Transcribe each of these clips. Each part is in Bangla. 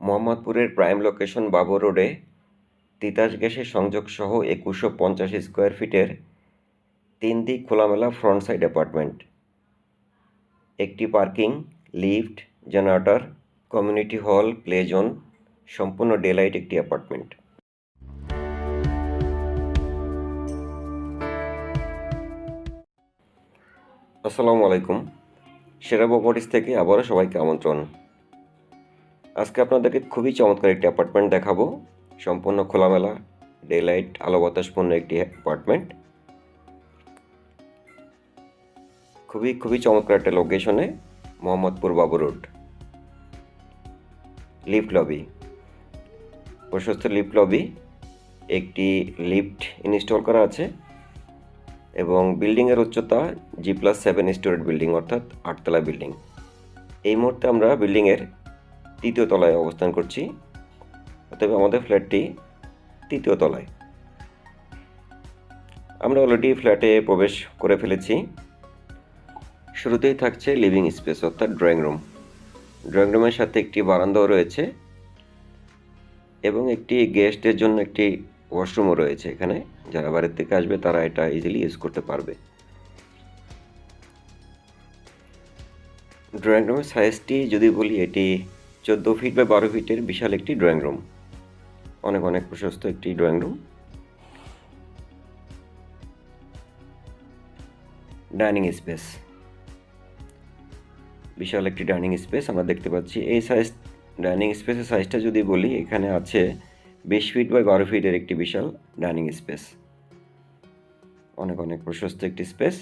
মোহাম্মদপুরের প্রাইম লোকেশন বাবর রোডে তিতাস গ্যাসের সংযোগ সহ একুশশো পঞ্চাশ স্কোয়ার ফিটের তিন দিক খোলামেলা ফ্রন্ট সাইড অ্যাপার্টমেন্ট। একটি parking, lift, generator, community hall, play zone, সম্পূর্ণ ডেলাইট একটি অ্যাপার্টমেন্ট। আসসালামু আলাইকুম। সেরা প্রপার্টিস থেকে আবারও সবাইকে আমন্ত্রণ। আজকে আপনাদেরকে খুবই চমৎকার একটি অ্যাপার্টমেন্ট দেখাবো। সম্পূর্ণ খোলামেলা ডে লাইট আলো বাতাসপূর্ণ একটি অ্যাপার্টমেন্ট খুবই খুবই চমৎকার একটা লোকেশনে Mohammadpur Babu road lift lobby প্রশস্ত লিফট লবি একটি লিফট ইনস্টল করা আছে এবং বিল্ডিংয়ের উচ্চতা G plus seven storeyed building অর্থাৎ আটতলা বিল্ডিং এই মুহূর্তে আমরা বিল্ডিংয়ের তৃতীয় তলায় অবস্থান করছি, অতএব আমাদের ফ্ল্যাটটি তৃতীয় তলায়। আমরা অলরেডি ফ্ল্যাটে প্রবেশ করে ফেলেছি। শুরুতেই থাকছে লিভিং স্পেস অর্থাৎ ড্রয়িং রুম ড্রয়িং রুমের সাথে একটি বারান্দাও রয়েছে এবং একটি গেস্টের জন্য একটি ওয়াশরুমও রয়েছে এখানে। যারা বাড়ির থেকে আসবে, তারা এটা ইজিলি ইউজ করতে পারবে। ড্রয়িং রুমের সাইজটি যদি বলি, এটি চোদ্দ ফিট বা বারো ফিটের বিশাল একটি ড্রয়িং রুম অনেক অনেক প্রশস্ত একটি ড্রয়িং রুম ডাইনিং স্পেস বিশাল একটি ডাইনিং স্পেস আমরা দেখতে পাচ্ছি। এই সাইজ ডাইনিং স্পেসের সাইজটা যদি বলি, এখানে আছে বিশ ফিট বাই বারো ফিটের একটি বিশাল ডাইনিং স্পেস অনেক অনেক প্রশস্ত একটি স্পেস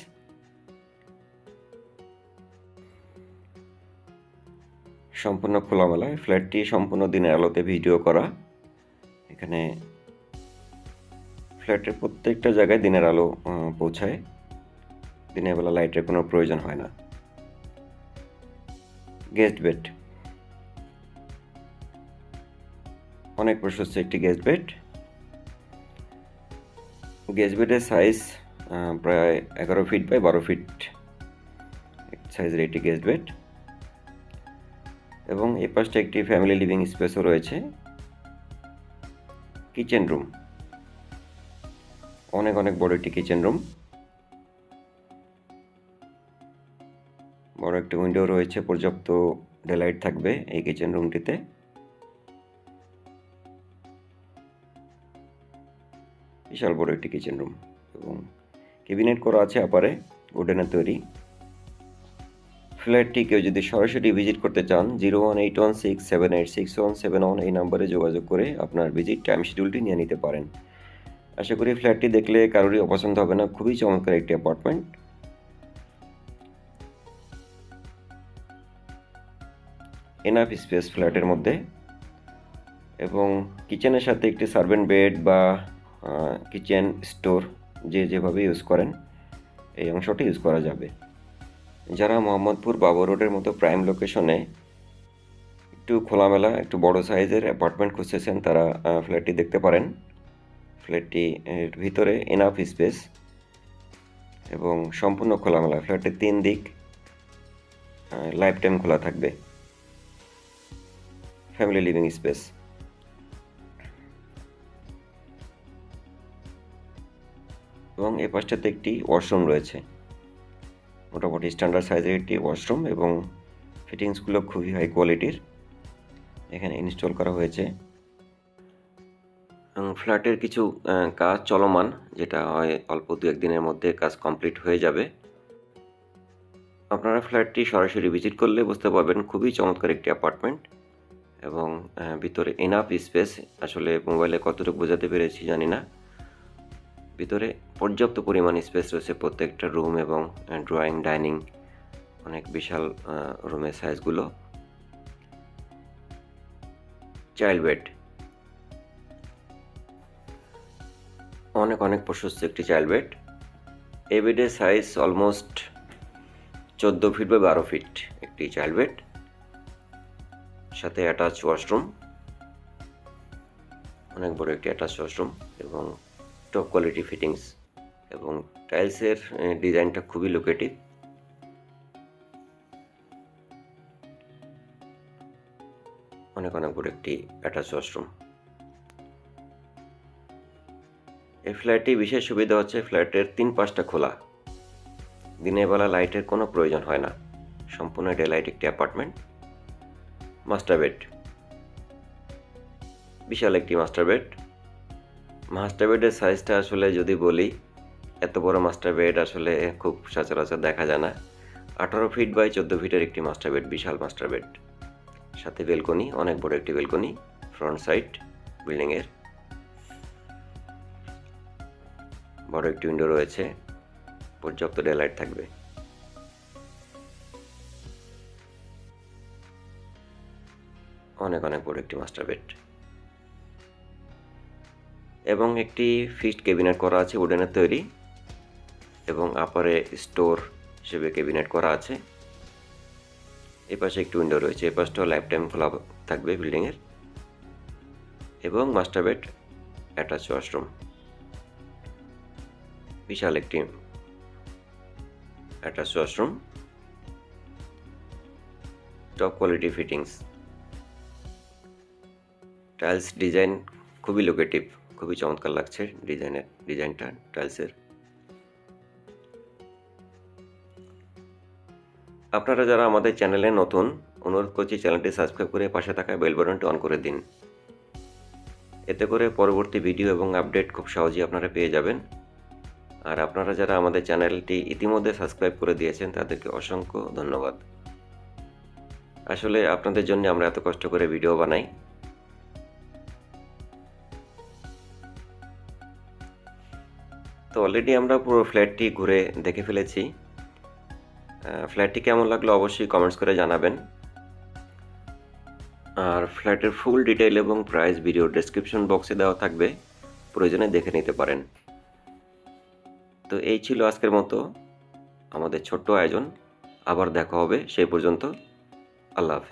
সম্পূর্ণ খোলামেলা। ফ্ল্যাটটি সম্পূর্ণ দিনের আলোতে ভিডিও করা। এখানে ফ্ল্যাটের প্রত্যেকটা জায়গায় দিনের আলো পৌঁছায়। দিনের বেলা লাইটের কোনো প্রয়োজন হয় না। গেস্ট বেড অনেক প্রশস্ত একটি গেস্ট বেড গেস্ট বেডের সাইজ প্রায় এগারো ফিট বাই বারো ফিট সাইজের একটি গেস্ট বেড এবং এই পাশটা একটি ফ্যামিলি লিভিং স্পেসও রয়েছে। কিচেন রুম অনেক অনেক বড় একটি কিচেন রুম বড় একটি উইন্ডো রয়েছে, পর্যাপ্ত ডেলাইট থাকবে এই কিচেন রুমটিতে বিশাল বড় একটি কিচেন রুম এবং কেবিনেট করা আছে আপারে উডেনের তৈরি। ফ্ল্যাটটি কেউ যদি সরাসরি ভিজিট করতে চান, zero one eight one six seven eight, six one seven one এই নাম্বারে যোগাযোগ করে আপনার ভিজিট টাইম শিডিউলটি নিয়ে নিতে পারেন। আশা করি ফ্ল্যাটটি দেখলে কারোরই অপছন্দ হবে না। খুবই চমৎকার একটি অ্যাপার্টমেন্ট। এনাফ স্পেস ফ্ল্যাটের মধ্যে। এবং কিচেনের সাথে একটি সার্ভেন্ট বেড বা কিচেন স্টোর যে যেভাবে ইউজ করেন, এই অংশটি ইউজ করা যাবে। যারা মোহাম্মদপুর বাবর রোডের মতো প্রাইম লোকেশনে একটু খোলামেলা, একটু বড় সাইজের অ্যাপার্টমেন্ট খুঁজতেছেন, তারা ফ্ল্যাটটি দেখতে পারেন। ফ্ল্যাটটি ভিতরে এনাফ স্পেস এবং সম্পূর্ণ খোলামেলা। ফ্ল্যাটের তিন দিক লাইফ টাইম খোলা থাকবে। ফ্যামিলি লিভিং স্পেস এবং এ পাশটাতে একটি ওয়াশরুম রয়েছে। মোটামুটি স্ট্যান্ডার্ড সাইজের একটি ওয়াশরুম এবং ফিটিংসগুলো খুবই হাই কোয়ালিটির এখানে ইনস্টল করা হয়েছে। ফ্ল্যাটের কিছু কাজ চলমান, যেটা হয় অল্প দু একদিনের মধ্যে কাজ কমপ্লিট হয়ে যাবে। আপনারা ফ্ল্যাটটি সরাসরি ভিজিট করলে বুঝতে পারবেন খুবই চমৎকার একটি অ্যাপার্টমেন্ট এবং ভিতরে এনাফ স্পেস আসলে মোবাইলে কতটুকু বোঝাতে পেরেছি জানি না। ভিতরে পর্যাপ্ত পরিমাণ স্পেস রয়েছে প্রত্যেকটা রুম এবং ড্রয়িং ডাইনিং অনেক বিশাল রুমের সাইজগুলো চাইল্ড বেড অনেক অনেক প্রশস্ত একটি চাইল্ড বেড এই বেডের সাইজ অলমোস্ট চোদ্দ ফিট বা বারো ফিট একটি চাইল্ড বেড সাথে অ্যাটাচ ওয়াশরুম অনেক বড় একটি অ্যাটাচ ওয়াশরুম এবং টপ কোয়ালিটি ফিটিংস এবং টাইলসের ডিজাইনটা খুবই লোকেটিভ অনেক অনেক বড় একটি অ্যাটাচ ওয়াশরুম এই ফ্ল্যাটটি বিশেষ সুবিধা হচ্ছে ফ্ল্যাটের তিন পাশটা খোলা। দিনের বেলা লাইটের কোনো প্রয়োজন হয় না। সম্পূর্ণ ডে লাইট একটি অ্যাপার্টমেন্ট মাস্টার বেড বিশাল একটি মাস্টার বেড মাস্টার বেডের সাইজটা আসলে যদি বলি, এত বড় মাস্টার বেড আসলে খুব সচরাচর দেখা যায় না। আঠারো ফিট বাই চোদ্দ ফিটের একটি মাস্টার বেড বিশাল মাস্টার বেড সাথে বেলকনি অনেক বড় একটি বেলকনি ফ্রন্ট সাইড বিল্ডিংয়ের বড় একটি উইন্ডো রয়েছে, পর্যাপ্ত ডেলাইট থাকবে। অনেক অনেক বড় একটি মাস্টার বেড এবং একটি ফিস্ট ক্যাবিনেট করা আছে উডেনের তৈরি এবং আপারে স্টোর হিসেবে ক্যাবিনেট করা আছে। এ পাশে একটি উইন্ডো রয়েছে, এ পাশটাও লাইফ টাইম খোলা থাকবে বিল্ডিংয়ের এবং মাস্টার বেড অ্যাটাচ ওয়াশরুম বিশাল একটি attach washroom top quality fittings tiles design খুবই লোকেটিভ খুবই চমৎকার লাগছে ডিজাইনের, ডিজাইনটা, টাইলসের। আপনারা যারা আমাদের চ্যানেলে নতুন, অনুরোধ করছি চ্যানেলটি সাবস্ক্রাইব করে পাশে থাকা বেল বাটনটি অন করে দিন। এতে করে পরবর্তী ভিডিও এবং আপডেট খুব সহজেই আপনারা পেয়ে যাবেন। আর আপনারা যারা আমাদের চ্যানেলটি ইতিমধ্যে সাবস্ক্রাইব করে দিয়েছেন, তাদেরকে অসংখ্য ধন্যবাদ। আসলে আপনাদের জন্য আমরা এত কষ্ট করে ভিডিও বানাই। তো অলরেডি আমরা পুরো ফ্ল্যাটটি ঘুরে দেখে ফেলেছি। ফ্ল্যাটটি কেমন লাগল অবশ্যই কমেন্টস করে জানাবেন। আর ফ্ল্যাটের ফুল ডিটেইল এবং প্রাইস ভিডিও ডেসক্রিপশন বক্সে দেওয়া থাকবে, প্রয়োজনে দেখে নিতে পারেন। তো এই ছিল আজকের মতো আমাদের ছোট্ট আয়োজন। আবার দেখা হবে, সেই পর্যন্ত আল্লাহ হাফিজ।